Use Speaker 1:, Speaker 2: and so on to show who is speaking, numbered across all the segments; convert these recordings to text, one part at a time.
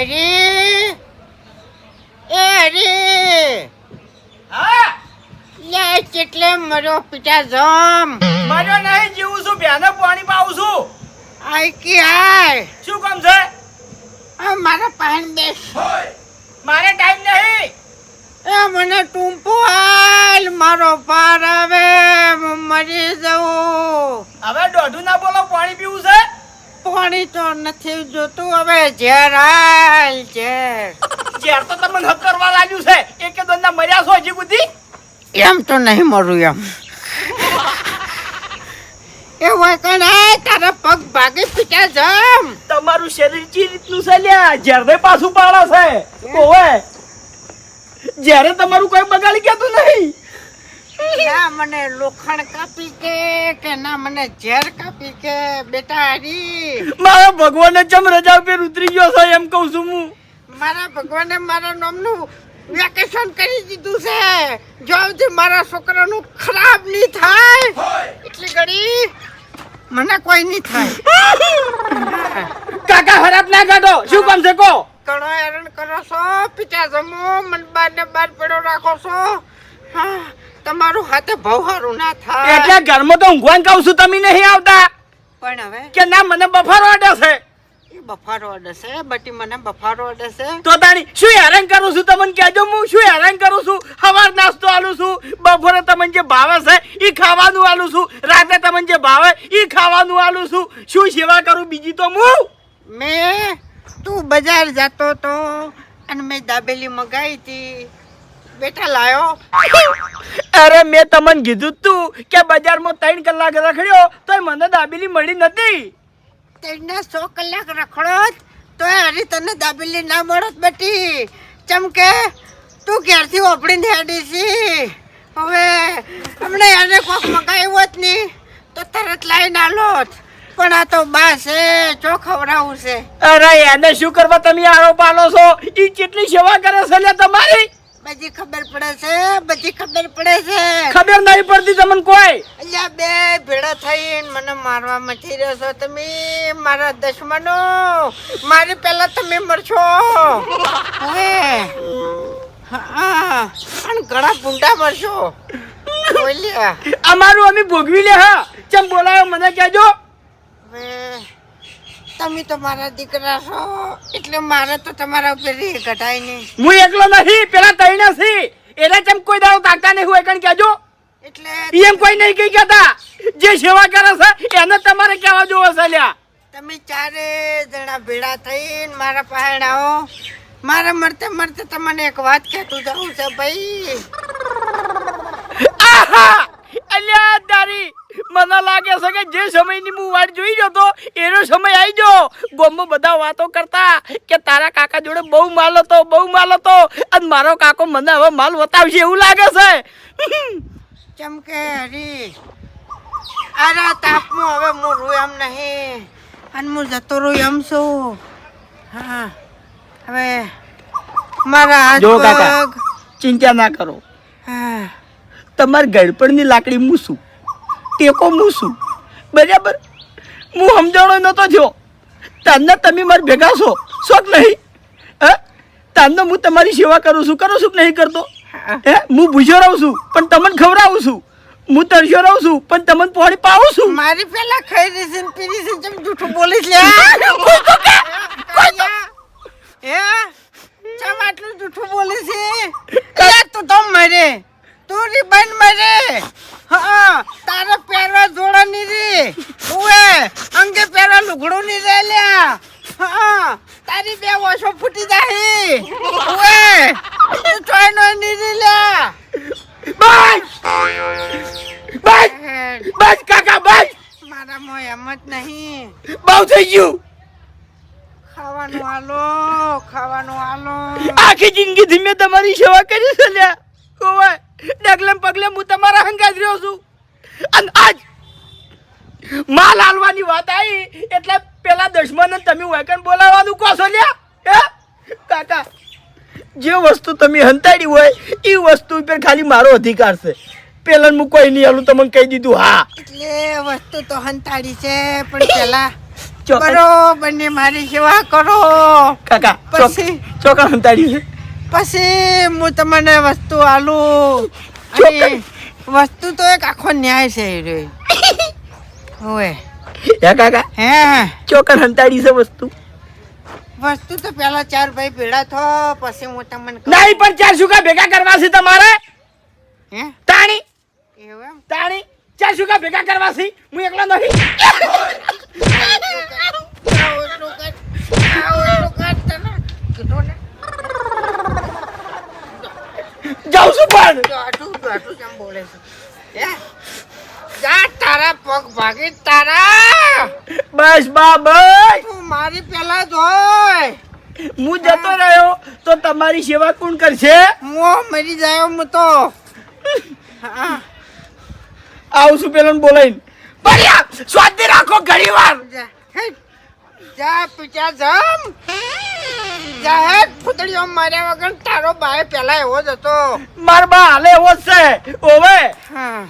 Speaker 1: હરી એ હરી
Speaker 2: હા?
Speaker 1: લે કેટલે મરો પિતા જમ.
Speaker 2: મરો નહીં જીવું છું બેને પાણી પાઉં છું.
Speaker 1: આઈ કે આય.
Speaker 2: શું કામ છે?
Speaker 1: આ મારા પાન બેસ.
Speaker 2: મારે ટાઈમ નહીં.
Speaker 1: એ મને ટૂંપો હાલ મારો પાર આવે મરી જવું
Speaker 2: હવે દોઢું ના બોલો પાણી પીવું છે?
Speaker 1: પાણી તો નથી જોતું હવે ઝેર હાલ ઝેર.
Speaker 2: ઝેર તો તમને હક કરવા લાગ્યું છે. એક કે દોના મર્યા છો હજી બુદ્ધિ
Speaker 1: એમ તો નહીં મરું એમ. એ હોય કોણ આ તારા પગ ભાગી પીટા જમ.
Speaker 2: તમારું શરીર ચી રીતનું છે લ્યા? ઝેરને પાછું પાડે છે. ઓવે. જ્યારે તમારું કોઈ બગાડી કેતું નહીં.
Speaker 1: ના મને લોખંડ કાપી કે કે ના મને ઝેર કાપી કે બેટા હરી.
Speaker 2: મારા ભગવાને ચમ રજા ઉપર ઉતરી ગયો છે એમ કહું છું હું?
Speaker 1: મારા ભગવાને મારા નામનું વેકેશન કરી દીધું છે. જો સુધી મારા છોકરાનું ખરાબ નહીં થાય. એટલી ઘડી મને કોઈ નહીં થાય.
Speaker 2: કાકા ખરાબ ના કાઢો. શું કામ છે કો
Speaker 1: ઘણો હેરાન કરો છો પિતા જમો મન બાર ને બાર પડ્યો રાખો છો. હા તમારું હાથે ભાવ સારું ના થાય.
Speaker 2: એટલે ઘરમાં તો ઊંઘવાન કહું છું તમે નહીં આવતા.
Speaker 1: પણ હવે
Speaker 2: કે ના મને બફારો અડે છે
Speaker 1: એ બફારો અડશે બટી મને બફારો
Speaker 2: તો તાણી શું હેરાન કરું છું? તમને કહેજો હું શું હેરાન કરું છું? સવાર નાસ્તો આલું છું. બપોરે તમને જે ભાવે છે એ ખાવાનું આલું છું. રાતે તમને જે ભાવે એ ખાવાનું આલું છું. શું સેવા કરું બીજી તો હું?
Speaker 1: મેં તું બજાર જતો તો અને મેં દાબેલી મગાવી હતી. બેટા લાયો.
Speaker 2: અરે મેં તમને કીધું તું કે બજારમાં ત્રણ કલાક રખડ્યો તોય મને દાબેલી મળી નથી.
Speaker 1: તેને સો કલાક રખડો તો હરી તને દાબેલી ના મળત બેટી. ચમકે તું ક્યારથી ઓપડીને હેડી છી? હવે હમણે એને કોક મગાવ્યો જ નહીં તો તરત લાઈને આલોત. પણ આ તો બા છે ચો ખવડાવું છે?
Speaker 2: અરે એને શું કરવા તમે આરોપ પાલો છો? એ કેટલી સેવા કરે છે તમારી?
Speaker 1: બધી ખબર પડે છે બધી ખબર પડે છે.
Speaker 2: ખબર નહીં પડતી તમને કોઈ?
Speaker 1: અલ્યા બે ભેડા થઈને મને મારવા મચી રહ્યો છો તમે મારા દુશ્મનો. મારી પહેલા તમે મરશો. હવે હા પણ ઘણા ભૂંડા મરશો. બોલ્યા.
Speaker 2: અમારું અમે ભોગવી લે હા. ચમ બોલાયો મને કહેજો.
Speaker 1: હવે તમે તો મારા દીકરા છો એટલે મારે તો તમારા ઉપર રે ઘટાય નહીં.
Speaker 2: હું એકલો નથી પેલા તઈને નથી એટલે તેમ કોઈ દાડો તાકતા નહીં હોય કણ કહેજો?
Speaker 1: એટલે
Speaker 2: એમ કોઈ નહીં કઈ કહેતા. જે સેવા કરે છે એને તમારે કહેવા જોવો છે લ્યા.
Speaker 1: તમે ચારે જણા ભેળા થઈને મારા આવો. મારે મરતે મરતે તમને એક વાત કહેતું જવું છે ભાઈ.
Speaker 2: આહા! મને લાગે છે કે જે સમયની હું વાટ જોઈ જતો તો એનો સમય આવી ગયો. ગોમમાં બધા વાતો કરતા કે તારા કાકા જોડે બહુ માલ હતો બહુ માલ હતો. અને મારો કાકો મને હવે માલ બતાવશે એવું લાગે છે.
Speaker 1: ચમકે હરી? અરે તાપમાં હવે હું રૂ એમ નહીં. અને હું જતો રહું એમ છું. હા. હવે મારા
Speaker 2: જો કાકા. ચિંતા ના કરો.
Speaker 1: હા.
Speaker 2: તમારી ગળપણની લાકડી મૂસું ટેકો છું. બરાબર? હું સમજાણો નહોતો થયો. તમને તમે મારે ભેગા છો. શોખ નહીં. હે? તમને હું તમારી સેવા કરું છું. કરું છું કે નહીં કરતો. હે. હું? ભૂસ્યો રહું છું પણ તમને ખવડાવું છું. હું તરસ્યો રહું છું પણ તમને પોણી પાવું છું.
Speaker 1: મારી પેલા ખાઈ રહી છે ને પી રહી છે જેમ જૂઠું બોલીશ છે હે ચમ આટલું જૂઠું બોલે છે તું તો મરે. તું રી બન મરે. હા તારે પહેરવા જોડા ની રી. ઓએ અંગે પહેરવા લુગડું ની રે લ્યા. હા તારી બે ઓછો ફૂટી જાય ઓએ તું ચોય નો ની રી લ્યા.
Speaker 2: બસ! બસ! બસ કાકા બસ!
Speaker 1: મારા મો એમ જ નહીં.
Speaker 2: બહુ થઈ ગયું.
Speaker 1: ખાવાનું આલો ખાવાનું આલો.
Speaker 2: આખી જિંદગી ધીમે તમારી સેવા કરી છે લ્યા. ઓવે ડગલે પગલે હું તમારા હંગાજ રહ્યો છું. અને આજ માલ હાલવાની વાત આવી એટલે પેલા દુશ્મન તમે વેકન બોલાવવાનું કહો છો લ્યા. હે? કાકા જે વસ્તુ તમે હંતાડી હોય એ વસ્તુ પર ખાલી મારો અધિકાર છે. પેલા હું કોઈ નહીં હાલું તમને કહી દીધું હા.
Speaker 1: એટલે વસ્તુ તો હંતાડી છે પણ પેલા બરોબર ને મારી સેવા કરો.
Speaker 2: કાકા
Speaker 1: પછી?
Speaker 2: ચોકન હંતાડ્યું છે.
Speaker 1: પછી હું તમને વસ્તુ આલું અને વસ્તુ તો એક આખો ન્યાય છે એ રે
Speaker 2: હે કાકા?
Speaker 1: હે
Speaker 2: ચોકન હંતાડી છે વસ્તુ?
Speaker 1: વસ્તુ તો પેલા ચાર ભાઈ ભેળા થો પછી હું તમને
Speaker 2: નહીં પણ ચાર સુકા ભેગા કરવા છે તમારે?
Speaker 1: હે?
Speaker 2: તાણી?
Speaker 1: એવું એમ?
Speaker 2: તાણી? ચાર સુકા ભેગા કરવા છે? હું એકલો નહીં
Speaker 1: આવું એટલું કર, આવું એટલું કર તને. કીધું ને,
Speaker 2: જાઉં છું પણ
Speaker 1: દોઢું દોઢું કેમ બોલે છે હે? જા તારા પગ ભાગી તારા?
Speaker 2: બસ બા બસ.
Speaker 1: તું મારી પેલા જોય
Speaker 2: હું જતો રહ્યો તો તમારી સેવા કોણ કરશે?
Speaker 1: હું મરી જાય હું તો. હા.
Speaker 2: આવું છું પેલો બોલાઈને બળિયા સ્વાદી રાખો ઘણી વાર.
Speaker 1: જા પીછા જમ. જા હેટ ફૂટડીઓ માર્યા વગર તારો બાય પેલા એવો જ હતો.
Speaker 2: માર બા હાલે એવો જ છે. ઓવે.
Speaker 1: હા.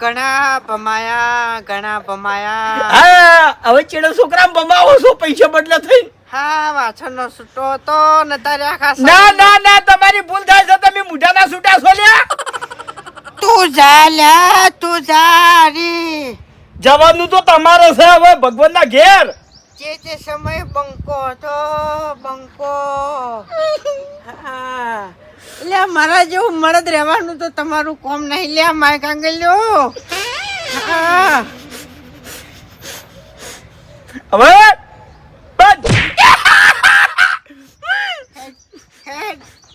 Speaker 1: ઘણા ભમાયા ઘણા ભમાયા.
Speaker 2: હા હવે ચેડો છોકરા બમાવો છો પૈસા બદલા થઈ.
Speaker 1: હા વાછણનો છૂટો હતો ને તારે આખા
Speaker 2: ના ના ના તમારી ભૂલ થાય છે તમે મુઢાના છૂટા છો લ્યા.
Speaker 1: તું જા લ્યા તું જા રી.
Speaker 2: જવાનું તો તમારે છે હવે ભગવાનના ઘેર.
Speaker 1: જે તે સમય બંકો હતો બંકો. હા લે મારા જેવું મળદ રહેવાનું તો તમારું કોમ નહીં. લે માય કાંગલ્યો
Speaker 2: હવે.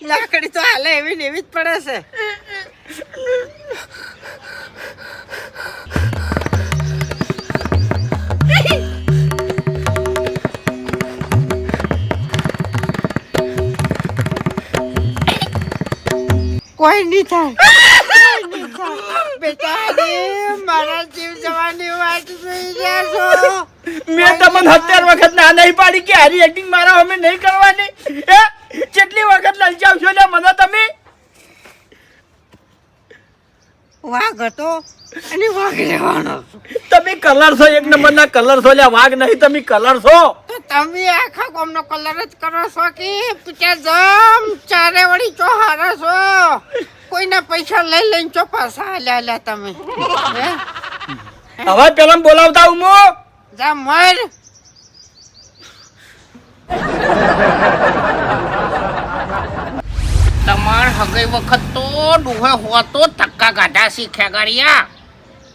Speaker 1: લાકડી તો હાલે એવી ને એવી જ પડે છે. કોઈ નહીં થાય. બેટા મારા જીવ જવાની વાત રહ્યા છો.
Speaker 2: મેં તમને સત્તર વખત ના નહીં પાડી કે હારી એક્ટિંગ મારા અમે નહીં કરવાની. એ કેટલી વખત લલચાવશો ને મને તમે?
Speaker 1: વાઘ હતો અને વાઘ રહેવાનો
Speaker 2: તમે કલર છો એક નંબર ના કલર છો એટલે વાઘ નહીં તમે કલર છો?
Speaker 1: તો તમે આખા ગામનો કલર જ કરો છો કે? પીછા જમ ચારે વળી ચો હારો છો. કોઈના પૈસા લઈ લઈને ચો પાછા હાલ્યા હાલ્યા તમે?
Speaker 2: હવે પેલા બોલાવતા હું
Speaker 1: જા મર.
Speaker 3: તમાર હગઈ વખત તો ડુહે હોતો ધક્કા ગાઢા શીખ્યા ગાડિયા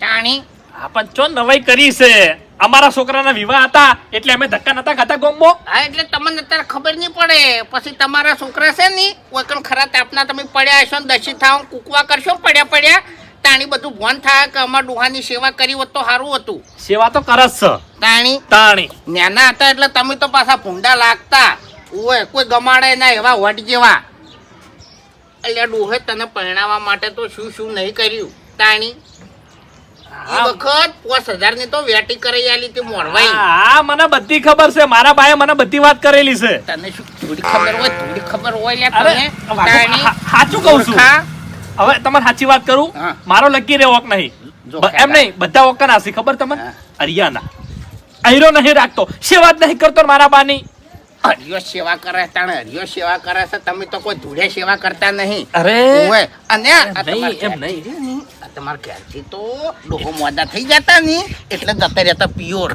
Speaker 3: તાણી?
Speaker 4: આપણ પણ ચો નવાઈ કરી છે? અમારા છોકરાના વિવાહ હતા એટલે અમે ધક્કા નતા ખાતા ગોમો.
Speaker 3: હા એટલે તમને અત્યારે ખબર નહીં પડે. પછી તમારા છોકરા છે ને કોઈ કણ ખરા તાપના તમે પડ્યા હશો ને દશી થાવ કૂકવા કરશો પડ્યા પડ્યા તાણી બધું ભોન થાય કે અમાર ડુહાની સેવા કરી હોત તો સારું હતું.
Speaker 4: સેવા તો કરસ છે.
Speaker 3: તાણી?
Speaker 4: તાણી.
Speaker 3: નાના હતા એટલે તમે તો પાછા ભૂંડા લાગતા. ઓય કોઈ ગમાડે ના એવા વટ જેવા. એટલે ડોહે તને પરણાવવા માટે તો શું શું નહીં કર્યું? તાણી? વખત પાંચ હજારની તો વેટી કરી આલી હતી મોરવાઈ.
Speaker 4: હા મને બધી ખબર છે. મારા ભાઈએ મને બધી વાત કરેલી છે.
Speaker 3: તને શું થોડી ખબર હોય થોડી ખબર હોય લે તને?
Speaker 4: વાઘો,
Speaker 3: તાણી?
Speaker 4: હા- સાચું કહું છું. હવે તમારે સાચી વાત કરું? મારો લકી રે ઓક નહીં? એમ નહીં બધા ઓક ના ખબર તમને?
Speaker 3: હા.
Speaker 4: હરિયાના અહીરો નહીં રાખતો. સેવા જ નહીં કરતો મારા બાની.
Speaker 3: હરિયો સેવા કરે તાણે હરિયો સેવા કરે છે. તમે તો કોઈ ધૂળે સેવા કરતા નહીં.
Speaker 4: અરે!
Speaker 3: ઓય, અને
Speaker 4: નહીં એમ નહીં.
Speaker 3: તમારા ઘેરથી તો ડોહો મોડા થઈ જતા ને એટલે જતા રહેતા પિયોર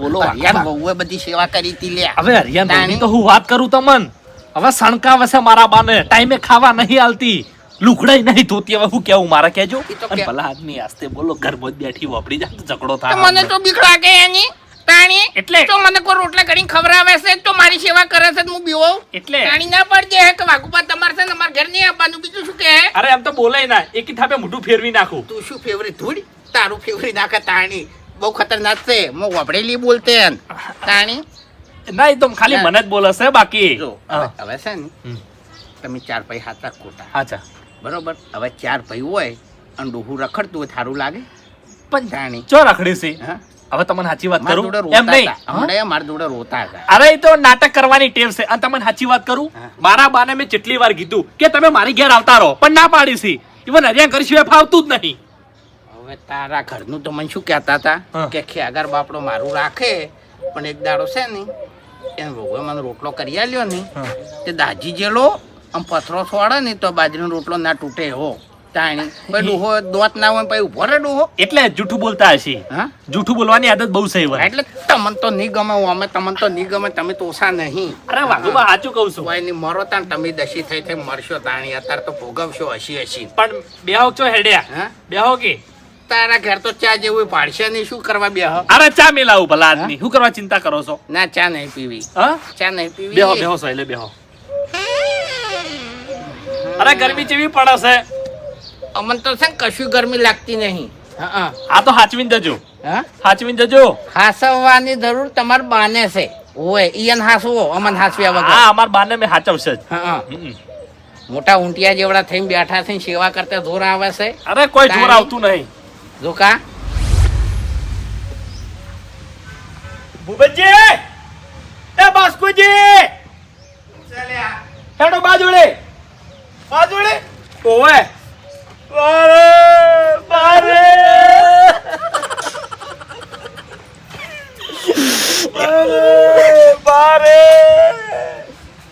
Speaker 4: બોલો,
Speaker 3: હરિયાણ
Speaker 4: વાઘા.
Speaker 3: બધી સેવા કરી હતી લે
Speaker 4: હવે હરિયાના તો હું વાત કરું તમન. હવે સણકાવે છે મારા બાને. ટાઈમે ખાવા નહીં આલતી. લુકડાઈ નહીં ધોતી. હવે હું કેવું મારા કેજો અને ભલા આદમી આસ્તે બોલો ઘરમાં બેઠી વાપરી જાય ઝઘડો થાય
Speaker 3: મને તો બીક લાગે એની. તાણી
Speaker 4: એટલે?
Speaker 3: તો મને કોઈ રોટલા કરીને ખવડાવે છે? તો મારી સેવા કરે છે હું બીવો?
Speaker 4: એટલે?
Speaker 3: તાણી ના પડજે કે વાઘુબા તમારે છે ને ઘર નહીં આપવાનું બીજું શું કે
Speaker 4: અરે આમ તો બોલે ના. એક થાપે મોઢું ફેરવી નાખું.
Speaker 3: તું શું ફેવરી? ધૂળ? તારું ફેવરી નાખે તાણી. બહુ ખતરનાક છે. મો વપડેલી બોલતે. તાણી?
Speaker 4: ના એ તો ખાલી મને જ બોલે છે બાકી.
Speaker 3: હવે હવે છે ને તમે ચાર ભાઈ હાથા ખોટા.
Speaker 4: અચ્છા.
Speaker 3: બરોબર? હવે ચાર ભાઈ હોય અને ડોહું રખડતું હોય થારું લાગે?
Speaker 4: પણ
Speaker 3: તાણી.
Speaker 4: ચો રખડી છે
Speaker 3: હા?
Speaker 4: હવે તમને સાચી વાત કરું? એમ નહીં.
Speaker 3: મારા જોડે રોતા હતા.
Speaker 4: અરે એ તો નાટક કરવાની ટેવ છે. અને તમને સાચી વાત કરું?
Speaker 3: હા.
Speaker 4: મારા બાને મેં જેટલી વાર કીધું કે તમે મારી ઘેર આવતા રહો પણ ના પાડી છે. ઇવન હરિયા ઘર સિવાય ફાવતું જ નહીં.
Speaker 3: હવે તારા ઘરનું તો મને શું કહેતા હતા?
Speaker 4: હા.
Speaker 3: કે ખેગર બાપડો મારું રાખે પણ એક દાડો છે ને એને ભગવાન મને રોટલો કરી આલ્યો ને તે દાજી જેલો આમ પથરો છોડે ને તો બાજરીનો રોટલો ના તૂટે એવો તાણી. પછી ડોહો દોત ના હોય પછી ઊભો રહે ડોહો
Speaker 5: એટલે જૂઠું બોલતા હશે.
Speaker 3: હા?
Speaker 5: જૂઠું બોલવાની આદત બહુ સહી હોય
Speaker 3: એટલે તમને તો નહીં ગમે અમે તમને તો નહીં ગમે તમે તો ઓછા નહીં.
Speaker 5: અરે સાચું કહું છું.
Speaker 3: કોઈ નહીં મરો તાણ તમે દશી થઈ થઈ મરશો તાણી. અત્યારે તો ભોગવશો હસી હસી.
Speaker 5: પણ બેહો છો હેડ્યા.
Speaker 3: હા?
Speaker 5: બેહો કે?
Speaker 3: તારા ઘર તો ચા જેવું પાડશે નહીં. શું કરવા બે
Speaker 5: અરે ચા મેલાવું ભલા આદમી શું કરવા ચિંતા કરો છો?
Speaker 3: ના ચા નહીં પીવી.
Speaker 5: હા?
Speaker 3: ચા નહીં પીવી.
Speaker 5: બેહો બેહો સોયલે બેહો અરે ગરમી જેવી પડે છે.
Speaker 3: અમને તો છે ને કશું ગરમી લાગતી નહીં.
Speaker 5: આ તો હાચવીને જજો.
Speaker 3: હા?
Speaker 5: હાચવીને જજો.
Speaker 3: હાસવવાની જરૂર તમારે બાને છે. ઓય ઈયન હાસવો અમન હાસવ્યા વગર.
Speaker 5: હા અમાર બાને મે હાચવશે જ.
Speaker 3: હા મોટા ઊંટિયા જેવડા થઈને બેઠા થઈને સેવા કરતા ધોર આવે છે?
Speaker 5: અરે કોઈ જોર આવતું નહીં.
Speaker 3: જોકા?
Speaker 6: ભૂપતજી! એ બાસ્કુજી! હેડો બાજુડે બાજુડે ઓવે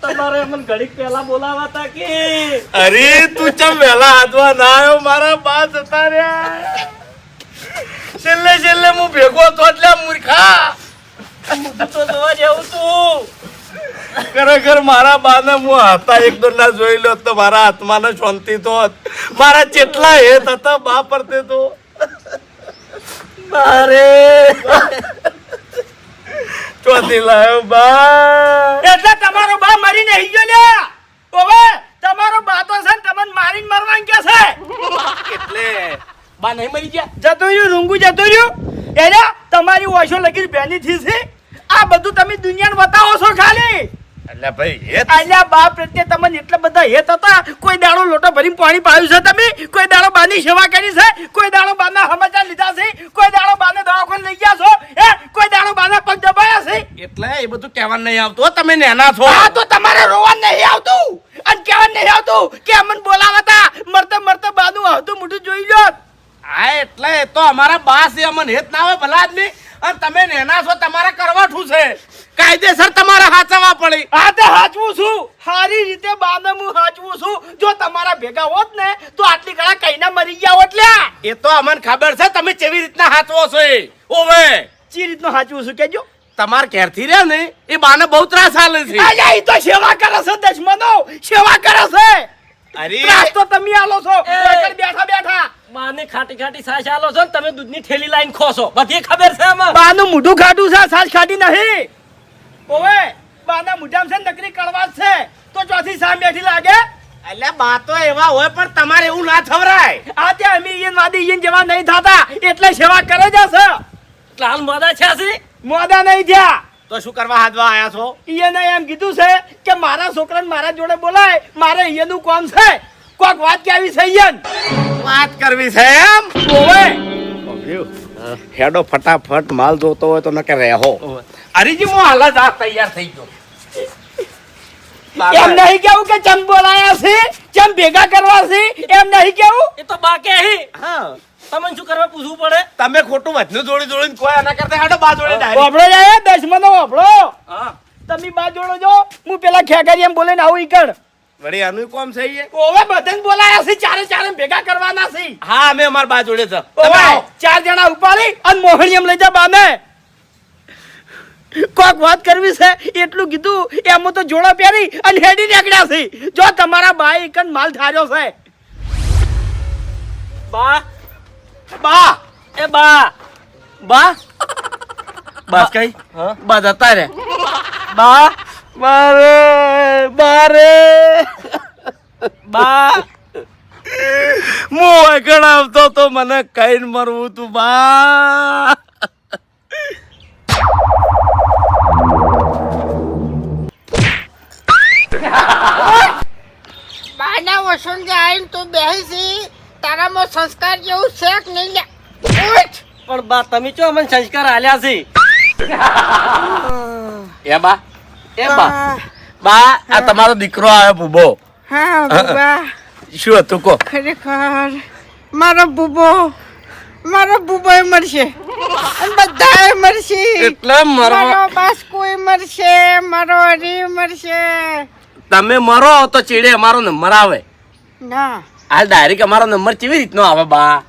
Speaker 5: તમારે મને ઘડીક પહેલા બોલાવા હતા કે?
Speaker 6: અરે તું ચમ વહેલા હાથવા ના આવ્યો? મારા બા જતા રહ્યા. છેલ્લે છેલ્લે હું ભેગો તો એટલે મૂર્ખા.
Speaker 5: તો જોવા જેવું તું
Speaker 6: ખરેખર મારા બાને હું હાથા એક દોલા જોઈ લો તો મારા આત્માને શાંતિ તો મારા જેટલા હેત હતા બા પરતે તો મારે. ચોથી લાયો બા.
Speaker 2: એટલે તમારો બા મરીને નહીં ગયો લે ઓવે તમારો બા તો છે ને તમને મારીને મરવાનું કે છે.
Speaker 6: એટલે બા નહીં મરી ગયા?
Speaker 2: જતો રહ્યું રૂંગું જતો રહ્યું. એને તમારી ઓછો લગી બેની થી છે આ બધું તમે દુનિયાને બતાવો છો ખાલી
Speaker 6: એટલે ભાઈ હેત
Speaker 2: આલ્યા બા પ્રત્યે તમને એટલા બધા હેત હતા? કોઈ દાડો લોટો ભરીને પાણી પાયું છે તમે? કોઈ દાડો બાની સેવા કરી છે? કોઈ દાડો બાના સમાચાર લીધા છે? કોઈ દાડો બાને દવાખાને લઈ ગયા છો? હે? કોઈ દાડો બાના પગ દબાયા છે?
Speaker 6: એટલે એ બધું કહેવાનું નહીં આવતું તમે નેના છો.
Speaker 2: આ તો તમારે રોવા નહીં આવતું. અને કહેવા નહીં આવતું કે અમને બોલાવતા મરતે મરતે બાનું આવતું મોઢું જોઈ લો.
Speaker 6: હા એટલે તો અમારા બા છે અમને હેત ના હોય ભલા આદમી. અને તમે નેના છો તમારે કરવાઠું છે. કાયદેસર તમારે હાચવવા પડી.
Speaker 2: આ તે હાચવું છું. સારી રીતે બાને હું હાચવું છું. જો તમારા ભેગા હોત ને તો આટલી ઘણા કઈના મરી ગયા હોત લ્યા.
Speaker 6: એ તો અમને ખબર છે તમે કેવી રીતના હાચવો છો એ. ઓવે.
Speaker 2: ચી રીતનું હાચવું છું કેજો.
Speaker 6: તમાર ક્યારથી રહ્યા ને એ બાને બહુ ત્રાસ આલે છે.
Speaker 2: આયા ઈ તો સેવા કરે છે દશમનો. સેવા કરે છે.
Speaker 6: અરે.
Speaker 2: ત્રાસ તો તમે આલો છો. બેઠા બેઠા.
Speaker 5: માને ખાટી ખાટી સાસ આલો છો તમે દૂધની થેલી લાઈન ખોસો. બધી ખબર છે આમાં?
Speaker 2: બાનું મોઢું ખાટું છે સાસ ખાટી નહીં. ઓવે બાના મુજામ છે ને નકરી કડવાશ છે. તો ચોથી સામે બેઠી લાગે?
Speaker 6: એટલે બા તો એવા હોય પણ તમારે એવું ના થવરાય
Speaker 2: આ તે અમી ઈન વાદી ઈયન જેવા નહીં થતા એટલે સેવા કરે જ છે
Speaker 5: લાલ મોદા છે છે?
Speaker 2: મોદા નહીં થયા.
Speaker 6: તો શું કરવા હાથવા આયા છો?
Speaker 2: ઈયને એમ કીધું છે કે મારા છોકરાને મારા જોડે બોલાય મારે ઈયનું કોમ છે. કોક વાત કેવી છે ઈયન?
Speaker 6: વાત કરવી છે એમ?
Speaker 2: ઓવે.
Speaker 6: હેડો ફટાફટ માલ જોતો હોય તો નકે રહેવો હરીજી હું હાલ આ તૈયાર થઈ ગયો
Speaker 2: એમ નહીં કેવું કે ચમ બોલાયા છે ચમ ભેગા કરવા છે એમ નહીં કેવું?
Speaker 5: એ તો બાકે હી
Speaker 6: હા.
Speaker 5: તમને શું કરવા પૂછવું પડે?
Speaker 6: તમે ખોટું વધનું જોડી જોડીને કોઈ આના કરતા હાડો બા જોડે ડાયરી
Speaker 2: ઓબળો જાય દશમનો ઓબળો
Speaker 5: હા.
Speaker 2: તમે બા જોડો જો હું પેલા ખેગારી એમ બોલે આવું ઈકડ
Speaker 6: વળી આનું કોમ છે ઈ?
Speaker 2: ઓવે બધાને બોલાયા છે ચારે ચારે ભેગા કરવાના છે.
Speaker 6: હા અમે અમાર બા જોડે છે. તમે
Speaker 2: ચાર જણા ઉપાડી અને મોહણી એમ લઈ જા બાને કોક વાત કરવી છે? એટલું કીધું એમ તો જોડો પહેરી અને હેડી નીકળ્યા છે. જો તમારા બાઈ એકન માલ ધાર્યો છે.
Speaker 5: બા
Speaker 2: બા
Speaker 5: એ બા.
Speaker 6: બા? બસ કઈ?
Speaker 5: હા?
Speaker 6: બા જતા રે
Speaker 5: બા?
Speaker 6: બારે બારે
Speaker 5: બા?
Speaker 6: હું આગળ આવતો તો મને કઈ મરવું તું બા.
Speaker 1: બાના વસંત આવીને તું બેસી તારામાં સંસ્કાર જેવું છે કે નહીં લે
Speaker 5: પણ બા તમે ચો મને સંસ્કાર આલ્યા છે?
Speaker 6: એ બા એ બા. બા આ તમારો દીકરો આવ્યો ભૂબો.
Speaker 1: હા બુબા
Speaker 6: શું હતું કો
Speaker 1: ખરેખર મારો બુબો મારો બુબાઈ મરશે. બધા બધાય મરશે.
Speaker 6: એટલે મરવા
Speaker 1: મારો કોઈ મરશે મારો હરી મરશે.
Speaker 6: તમે મરો તો ચીડે અમારો નંબર આવે.
Speaker 1: ના.
Speaker 6: હાલ ડાયરેક્ટ અમારો નંબર કેવી રીતનો આવે બા?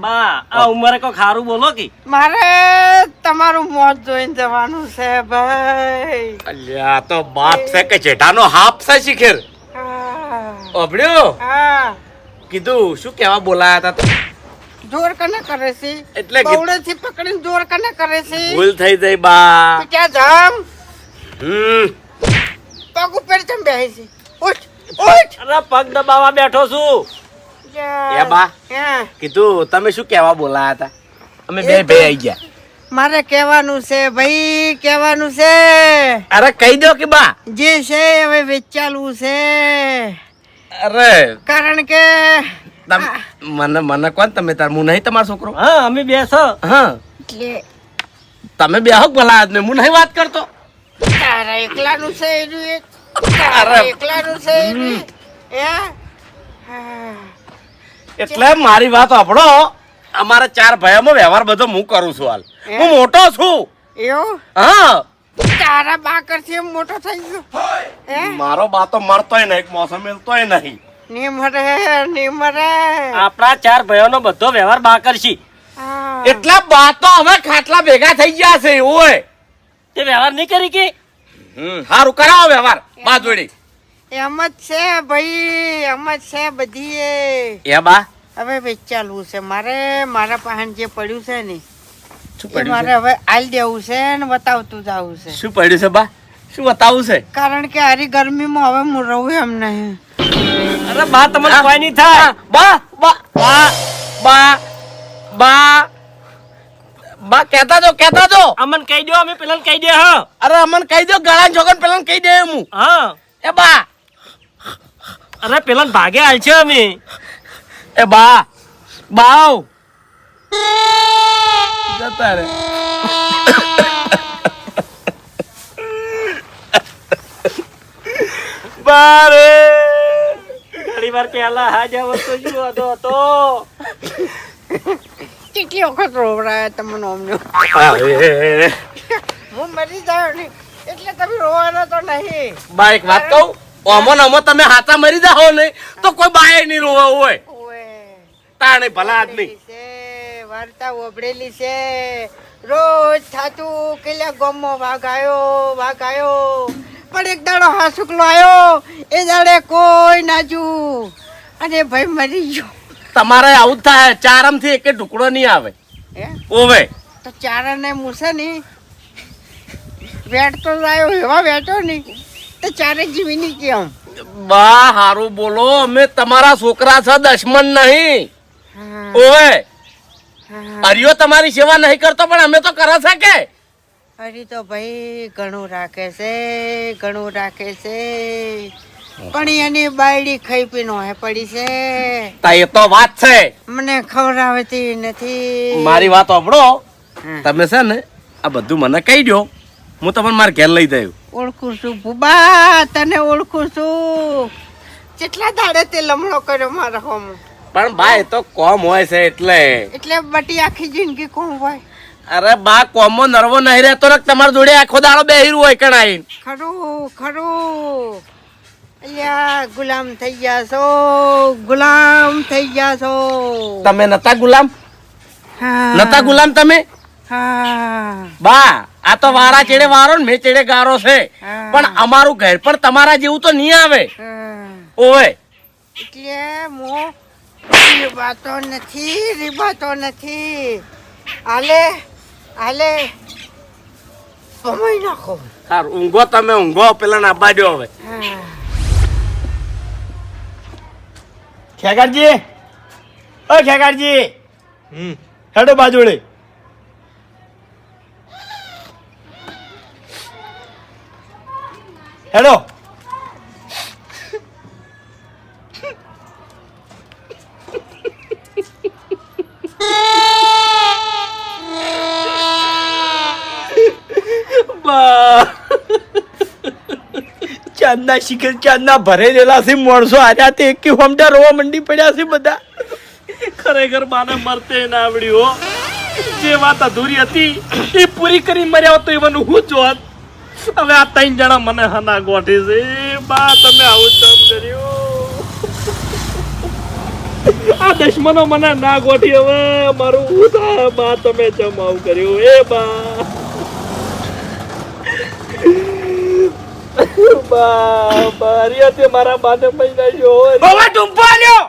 Speaker 2: બા આ ઉંમરે કો ખારું બોલો કે?
Speaker 1: મારે તમારું મોત જોઈને જવાનું છે ભાઈ.
Speaker 6: અલ્યા આ તો બાપ છે કે જેઠાનો હાફ છે શિખર.
Speaker 1: હા.
Speaker 6: અભડ્યો?
Speaker 1: હા.
Speaker 6: કીધું શું કેવા બોલાયા હતા
Speaker 1: જોર કને કરે છે?
Speaker 6: એટલે કે-
Speaker 1: બવડેથી પકડીને જોર કને કરે છે?
Speaker 6: ભૂલ થઈ જાય બા.
Speaker 1: તું ક્યાં જામ?
Speaker 6: હમ.
Speaker 1: પગ ઉપર ચમ બેહે છે? ઉઠ ઉઠ.
Speaker 2: અરે પગ દબાવવા બેઠો છું.
Speaker 6: એ બા કીધું તમે શું કેવા બોલાયા હતા? અમે બે બે આવી ગયા.
Speaker 1: મારે કહેવાનું છે ભાઈ કહેવાનું છે.
Speaker 6: અરે કહી દો કે બા.
Speaker 1: જે છે હવે વેચાલવું છે.
Speaker 6: અરે.
Speaker 1: કારણ કે
Speaker 6: તમ મને મને કોણ તમે તાર હું નહીં તમારો છોકરો?
Speaker 2: હા અમે બેસો
Speaker 6: હા.
Speaker 1: એટલે
Speaker 6: તમે બે હક ભલા આદમી હું નહીં વાત કરતો.
Speaker 1: તારા એકલાનું છે એનું એક. તારા. એકલાનું છે એનું.
Speaker 6: એટલે મારી વાત આપણો અમારા ચાર ભાઈઓમાં વ્યવહાર બધો હું કરું છું હાલ.
Speaker 1: હું?
Speaker 6: મોટો છું.
Speaker 1: એવું?
Speaker 6: હા.
Speaker 1: તારા બાકરથી એમ મોટો થઈ ગયો.
Speaker 6: મારો બા તો મરતોય નહીં મોસમ મિલતોય નહીં.
Speaker 1: ની મરે ની મરે.
Speaker 2: આપણા ચાર ભાઈઓનો બધો વ્યવહાર બા કરશી
Speaker 6: એટલા બા તો હવે ખાટલા ભેગા થઈ ગયા છે ઓય.
Speaker 2: તે વ્યવહાર નહીં કરી કે?
Speaker 6: સારું કરાવો વ્યવહાર બા જોડી
Speaker 1: એમ જ છે ભાઈ એમ જ છે બધી એ.
Speaker 6: બા.
Speaker 1: હવે વેચાલવું છે. મારે મારા પાસે જે પડ્યું છે ને મારે હવે આલ દેવું છે ને બતાવતું જવું છે.
Speaker 6: શું પડ્યું છે બા? શું બતાવું છે?
Speaker 1: કારણ કે આરી ગરમીમાં હવે હું રહું એમ નહીં.
Speaker 2: અરે બા તમને કોઈ નહીં થાય.
Speaker 6: બા બા બા બા બા. બા કહેતા જો કહેતા જો.
Speaker 2: અમન કહી દો અમે પેલા કહી દે હા.
Speaker 6: અરે અમન કહી દો ગળા છોકન પેલા કહી દે હું.
Speaker 2: હા.
Speaker 6: એ બા.
Speaker 2: અરે પેલા ભાગે હાલ છે અમે.
Speaker 6: એ બા. બાવ જતા રે બારે
Speaker 2: ઘણી વાર પહેલા હાજા વસ્તુ હતો હતો?
Speaker 1: કેટલી વખત રોવડાયા તમને અમને. હું મરી જાઉં ને એટલે તમે રોવાના તો નહીં.
Speaker 6: બા એક વાત કહું? ઓમો ને તમે હાથા મરી જાઓ ને તો કોઈ બાય નહીં રોવા હોય. તાણે ભલા આદમી.
Speaker 1: વાર્તા ઓબળેલી છે. રોજ થાતું કેલા ગમો વાઘ આયો વાઘ આયો પણ એક દાડો હાસુકલો આવ્યો એ દાડે કોઈ નાજુ અને ભાઈ મરી ગયો.
Speaker 6: તમારે આવું થાય ચારમથી એક ઢુકડો નહીં આવે. ઓવે.
Speaker 1: તો ચારાને મૂસે ની વેટ તો લાયો એવા વેટો નહીં? તો ચારે જીવી નહીં કેમ?
Speaker 6: બા હારું બોલો અમે તમારા છોકરા છે દશમન નહીં. ઓવે. હરિયો તમારી સેવા નહીં કરતો પણ અમે તો કરે છે કે?
Speaker 1: હરી તો ભાઈ ઘણું રાખે છે ઘણું રાખે છે. પણ એની બાયડી ખાઈ પીનો હે પડી છે.
Speaker 6: તા એ તો વાત છે.
Speaker 1: મને ખવડાવતી નથી.
Speaker 6: મારી વાત સાંભળો. તમે છે ને આ બધું મને કહી દો હું તમને મારા ઘેર લઈ દઉં
Speaker 1: ઓળખું છું ભૂબા તને ઓળખું છું. કેટલા દાડે તે લમણો કર્યો મારા હોમ?
Speaker 6: પણ બા એ તો કોમ હોય છે એટલે.
Speaker 1: એટલે બટી આખી જિંદગી કોણ હોય.
Speaker 6: અરે બા કોમો નરવો નહીં રહેતો ને તમારા જોડે આખો દાડો બેહીરું હોય કણાઈ
Speaker 1: ખરું ખરું. અલ્યા ગુલામ થઈ ગયા છો ગુલામ થઈ ગયા છો.
Speaker 6: તમે નતા ગુલામ? નતા ગુલામ તમે?
Speaker 1: હા.
Speaker 6: બા આ તો વારા ચેડે વારો ને મેં ચેડે ગારો છે. પણ અમારું ઘર પણ તમારા જેવું તો નહીં આવે. ઓવે.
Speaker 1: એટલે મો રીબાતો નથી રીબાતો નથી. હાલે હાલે. કમાઈ નાખો.
Speaker 6: સારું ઊંઘો તમે ઊંઘો. પેલા ના બાડ્યો હવે.
Speaker 1: હા.
Speaker 2: ખેગારજી. ઓ ખેગારજી. હેડો બાજુડે. હેડો. ચાંદના શિખર, ચાંદના ભરેલા છે, માણસો આજા તે એક હમટા રોવા મંડી પડ્યા છે બધા.
Speaker 4: ખરેખર બાને મરતે ના આવડ્યું હો. જે વાત અધૂરી હતી, એ પૂરી કરી મર્યા તો એવાનું હું જોત? હવે આ ત્રણ જણા મને હના ગોઠી છે. બા, તમે આવું કામ કર્યું. આ દુશ્મનો મને ના ગોઠી. હવે મારું હું બા, તમે ચમ આવું કર્યું. એ બા. મારા બાને મહિના જો
Speaker 2: હવે ટૂંપો આલ્યો.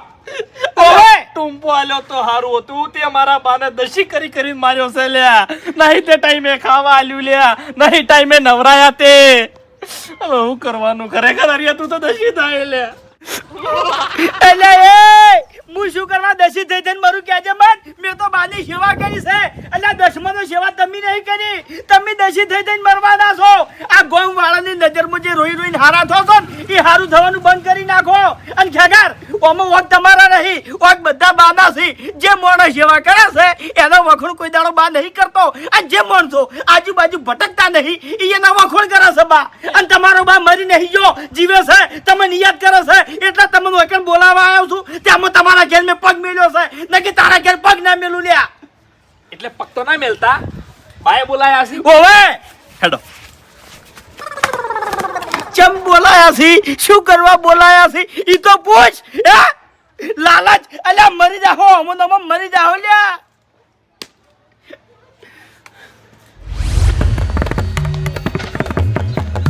Speaker 2: ઓવે
Speaker 4: ટૂંપો આલ્યો તો હારું હતું. તે મારા બાને દશી કરી કરી માર્યો છે લ્યા. નહીં તે ટાઈમે ખાવા આલ્યું લ્યા. નહીં ટાઈમે નવરાયા તે. હવે હું કરવાનું? ખરેખર અરિયા તું તો દશી થાય લ્યા.
Speaker 2: એટલે એ, હું શું કરવા દસી થઈ થઈને મારું કહેજે મન? મેં તો બાની સેવા કરી છે. એટલે દસમાનો સેવા તમે નહીં કરી. તમે દસી થઈ થઈને મરવાના છો. આ ગોમ વાળાની નજરમાં જે રોઈ રોઈને હારા થો છો એ હારું થવાનું બંધ કરી નાખો. અને ખેગાર, ઓમાં વોક તમારા નહીં. વોક બધા બાના છે. જે મોડો સેવા કરે છે, એનો વખણ કોઈ દાડો બા નહીં કરતો. અને જે માણસો આજુબાજુ ભટકતા નહીં, એ એના વખોણ કરે છે બા. અને તમારો બા મરી નહીં ગયો, જીવે છે. તમે નિયત કરે છે. એટલે તમે વખણ બોલાવવા આવ્યો છું. ત્યાંમાં તમારા ઘેર મેં પગ મેલ્યો છે. નકી તારા ઘેર પગ ના મેલું લ્યા.
Speaker 4: એટલે પગ તો ના મેલતા. બાએ બોલાયા છે.
Speaker 2: ઓવે!
Speaker 4: હેડો.
Speaker 2: ચમ બોલાયા છે? શું કરવા બોલાયા છે? ઈ તો પૂછ. હે? લાલચ. અલ્યા મરી જાહો અમો નમો મરી જાહો લ્યા.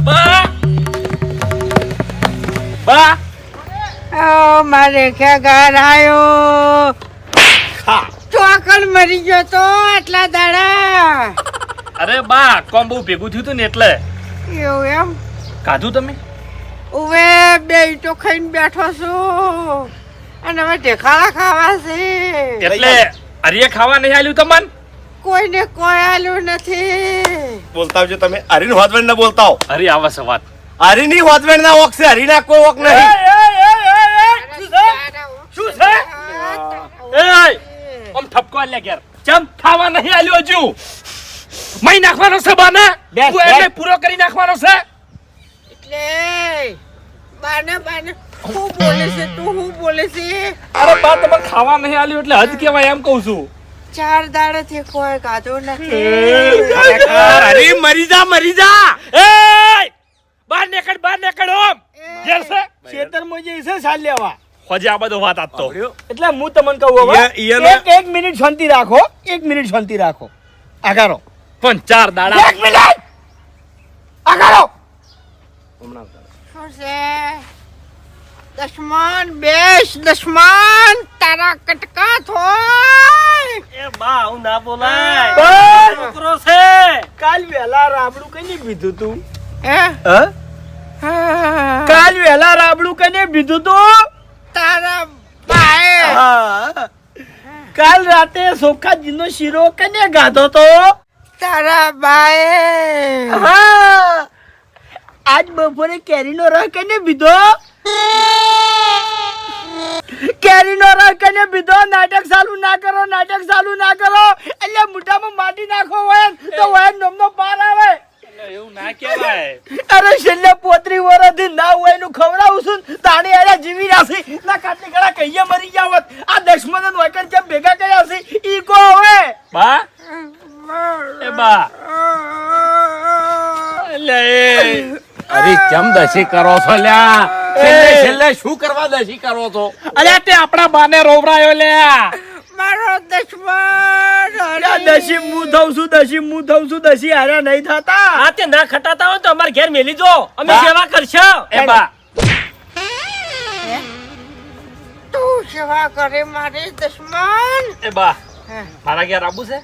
Speaker 4: બા. બા.
Speaker 1: મારે ક્યાં ઘર આવ્યો ચોકડ મરી ગયો તો આટલા દાડા.
Speaker 4: અરે બા કોમ બહુ ભેગું થયું હતું ને એટલે.
Speaker 1: એવું એમ?
Speaker 4: કાધું તમે?
Speaker 1: ઉવે બે ઈટો ખાઈને બેઠો છું. અને હવે ઢેખાડા ખાવા છે.
Speaker 4: એટલે અરે ખાવા નહીં આલ્યું તમને?
Speaker 1: કોઈને કોઈ આલ્યું નથી.
Speaker 6: બોલતા આવજો તમે. હરીન હોદવેણ ના બોલતા હો
Speaker 4: હરી આવા સવાત વાત.
Speaker 6: હરીની હોદવેણ ના ઓક છે. હરીના કોઈ ઓક નહીં?
Speaker 2: શું છે?
Speaker 4: એ આમ ઠપકો આલ્યા ઘેર. ચમ ખાવા નહીં આલ્યું હજુ? મઈ નાખવાનો છે બાને? તું એટલે
Speaker 2: બેસ.
Speaker 4: પૂરો કરી નાખવાનો છે?
Speaker 1: એટલે બાને બાને હું બોલે છે તું હું બોલે છે?
Speaker 4: અરે બા તમે ખાવા નહીં આલ્યો એટલે હદ કેવાય એમ કહું છું.
Speaker 1: ચાર દાડેથી કોઈ કાધો નથી.
Speaker 6: અરે મરી જા મરી જા.
Speaker 4: એ બહાર નીકળ બહાર નીકળ ઓમ. ઘેર છે?
Speaker 2: ખેતરમાં જે છે સાલ લેવા.
Speaker 4: હોજે આ બધો વાત આપતો.
Speaker 2: એટલે હું તમને કહું હવે એક એક મિનિટ શાંતિ રાખો એક મિનિટ શાંતિ રાખો. આગારો.
Speaker 4: પણ ચાર દાડા
Speaker 2: એક મિનિટ! આગારો!
Speaker 1: શું છે? દશમાન બેસ દશમાન તારા કટકા થોય!
Speaker 4: એ બા હું ના બોલાય.
Speaker 2: બસ.
Speaker 4: છોકરો છે.
Speaker 2: કાલ વેલા રાબડું કઈને પીધું તું?
Speaker 1: હે?
Speaker 2: હ. કાલ વેલા રાબડું કઈને પીધું તું?
Speaker 1: બાએ
Speaker 2: હા. કાલ રાતે સોખાજીનો શીરો કને ગાધો તો?
Speaker 1: તારા બાએ
Speaker 2: હા. આજ બપોરે કેરીનો રસ કને બીધો કેરીનો રસ કને બીધો નાટક ચાલુ ના કરો નાટક ચાલુ ના કરો. એટલે મોઢામાં માટી નાખો હોય તો હોય નમનો પાર આવે.
Speaker 4: એવું ના કહેવાય.
Speaker 2: અરે છેલ્લે પોત્રી વર્ષથી ના હોયનું ખવડાવું છું તાણી અરે જીવી રાશી ના કાટલી ગળા કહીએ મરી જાવત આ દશમન વૈકણ કેમ ભેગા કર્યા છે ઈ કો હવે?
Speaker 4: બા? એ બા. લે.
Speaker 6: અરે ચમ દશી કરો છો લ્યા? છેલ્લે છેલ્લે શું કરવા દશી કરો છો?
Speaker 4: અલ્યા તે આપણા બાને રોવરાયો લ્યા.
Speaker 2: દશી હું થઉં છું દશી હું થઉં છું દશી હારે નહીં થતા.
Speaker 5: આ તે ના ખટાતા હોય તો અમારે ઘેર મેલી જો. અમે સેવા કરશો.
Speaker 4: એ બા.
Speaker 1: તું સેવા કરે મારે દશમન?
Speaker 4: એ બા. મારા ઘેર આબુ છે?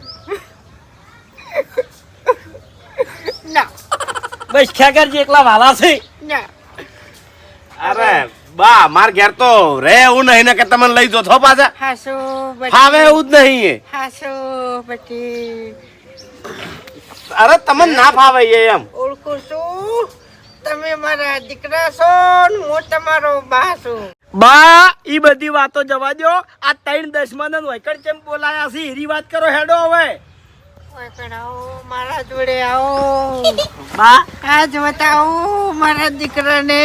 Speaker 1: ના.
Speaker 5: બસ ખ્યા જે એકલા વાલા છે.
Speaker 1: ના.
Speaker 6: અરે. બા માર ઘેર તો રે એવું નહીં ને કે તમને લઈ જો છો પાછા?
Speaker 1: હાસો
Speaker 6: ફાવે એવું જ નહીં
Speaker 1: હાસો પછી
Speaker 6: અરે તમને ના ફાવે એ એમ.
Speaker 1: ઓળખું છું. તમે મારા દીકરા છો ને હું તમારો બા છું.
Speaker 2: બા ઈ બધી વાતો જવા દો આ ત્રણ દશમન વૈકડ કેમ બોલાયા છે? એરી વાત કરો હેડો હવે.
Speaker 1: મારા આવો.
Speaker 2: બા?
Speaker 1: આજ બતાવું મારા દીકરાને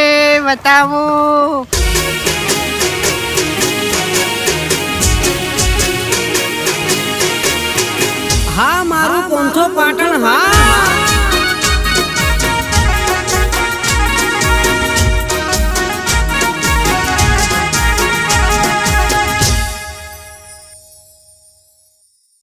Speaker 1: બતાવું. હા મારું પાટણ હા.